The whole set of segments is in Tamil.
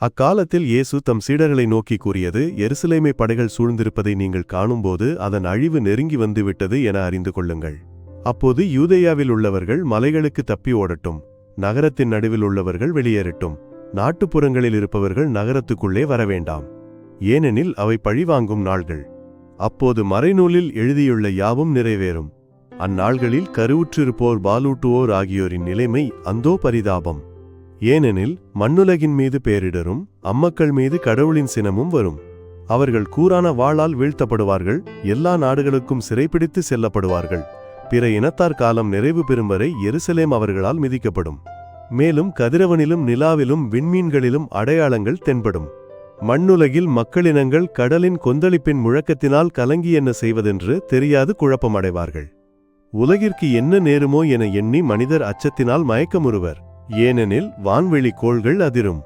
அக்காலத்தில் இயேசு தம் சீடர்களை நோக்கி கூறியது எருசலேமை படைகள் சூழ்ந்திருப்பதை நீங்கள் காணும்போது அதன் அழிவு நெருங்கி வந்துவிட்டது என அறிந்து கொள்ளுங்கள். அப்போது யூதேயாவில் உள்ளவர்கள் மலைகளுக்கு தப்பி ஓடட்டும். நகரத்தின் நடுவில் உள்ளவர்கள் வெளியேறட்டும். நாட்டுப்புறங்களில் இருப்பவர்கள் நகரத்துக்குள்ளே வரவேண்டாம். ஏனெனில் அவை பழிவாங்கும் நாள்கள். அப்போது மறைநூலில் எழுதியுள்ள யாவும் நிறைவேறும். அந்நாள்களில் கருவுற்றிருப்போர் பாலூட்டுவோர் ஆகியோரின் நிலைமை அந்தோ பரிதாபம். ஏனெனில் மண்ணுலகின் மீது பேரிடரும் அம்மக்கள் மீது கடவுளின் சினமும் வரும். அவர்கள் கூரான வாளால் வீழ்த்தப்படுவார்கள் எல்லா நாடுகளுக்கும் சிறைப்பிடித்து செல்லப்படுவார்கள். பிற இனத்தார் காலம் நிறைவு பெறும் வரை எருசலேம் அவர்களால் மிதிக்கப்படும். மேலும் கதிரவனிலும் நிலாவிலும் விண்மீன்களிலும் அடையாளங்கள் தென்படும். மண்ணுலகில் மக்களினங்கள் கடலின் கொந்தளிப்பின் முழக்கத்தினால் கலங்கி என்ன செய்வதென்று தெரியாது குழப்பமடைவார்கள். உலகிற்கு என்ன நேருமோ என எண்ணி மனிதர் அச்சத்தினால் மயக்கமுறுவர். ஏனெனில் வான்வெளி கோள்கள் அதிரும்.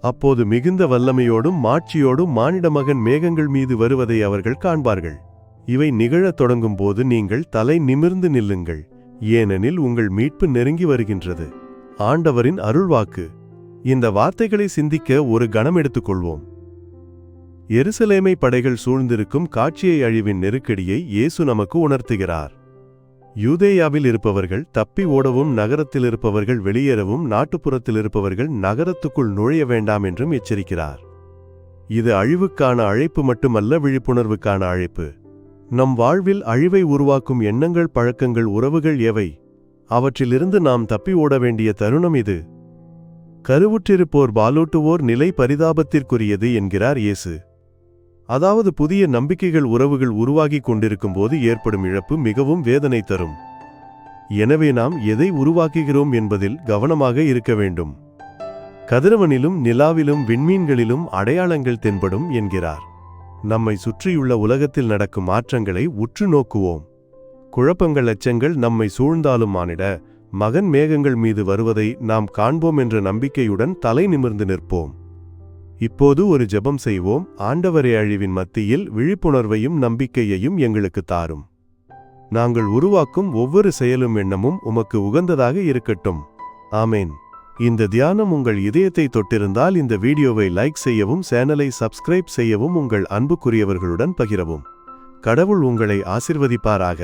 அப்போது மிகுந்த வல்லமையோடும் மாட்சியோடும் மானிட மகன் மேகங்கள் மீது வருவதை அவர்கள் காண்பார்கள். இவை நிகழத் தொடங்கும் போது நீங்கள் தலை நிமிர்ந்து நில்லுங்கள். ஏனெனில் உங்கள் மீட்பு நெருங்கி வருகின்றது. ஆண்டவரின் அருள்வாக்கு. இந்த வார்த்தைகளை சிந்திக்க ஒரு கணம் எடுத்துக்கொள்வோம். எருசலேமை படைகள் சூழ்ந்திருக்கும் காட்சியை அழிவின் நெருக்கடியை இயேசு நமக்கு உணர்த்துகிறார். யூதேயாவில் இருப்பவர்கள் தப்பி ஓடவும் நகரத்தில் இருப்பவர்கள் வெளியேறவும் நாட்டுப்புறத்தில் இருப்பவர்கள் நகரத்துக்குள் நுழைய வேண்டாம் என்றும் எச்சரிக்கிறார். இது அழிவுக்கான அழைப்பு மட்டுமல்ல விழிப்புணர்வுக்கான அழைப்பு. நம் வாழ்வில் அழிவை உருவாக்கும் எண்ணங்கள் பழக்கங்கள் உறவுகள் எவை? அவற்றிலிருந்து நாம் தப்பி ஓட வேண்டிய தருணம் இது. கருவுற்றிருப்போர் பாலூட்டுவோர் நிலை பரிதாபத்திற்குரியது என்கிறார் இயேசு. அதாவது புதிய நம்பிக்கைகள் உறவுகள் உருவாகிக் கொண்டிருக்கும் போது ஏற்படும் இழப்பு மிகவும் வேதனை தரும். எனவே நாம் எதை உருவாக்குகிறோம் என்பதில் கவனமாக இருக்க வேண்டும். கதிரவனிலும் நிலாவிலும் விண்மீன்களிலும் அடையாளங்கள் தென்படும் என்கிறார். நம்மை சுற்றியுள்ள உலகத்தில் நடக்கும் மாற்றங்களை உற்று நோக்குவோம். குழப்பங்கள் அச்சங்கள் நம்மை சூழ்ந்தாலும் மானிட மகன் மேகங்கள் மீது வருவதை நாம் காண்போம் என்ற நம்பிக்கையுடன் தலை நிமிர்ந்து நிற்போம். இப்போது ஒரு ஜெபம் செய்வோம். ஆண்டவரே அழிவின் மத்தியில் விழிப்புணர்வையும் நம்பிக்கையையும் எங்களுக்கு தாரும். நாங்கள் உருவாக்கும் ஒவ்வொரு செயலும் எண்ணமும் உமக்கு உகந்ததாக இருக்கட்டும். ஆமேன். இந்த தியானம் உங்கள் இதயத்தை தொட்டிருந்தால் இந்த வீடியோவை லைக் செய்யவும் சேனலை சப்ஸ்கிரைப் செய்யவும் உங்கள் அன்புக்குரியவர்களுடன் பகிரவும். கடவுள் உங்களை ஆசிர்வதிப்பாராக.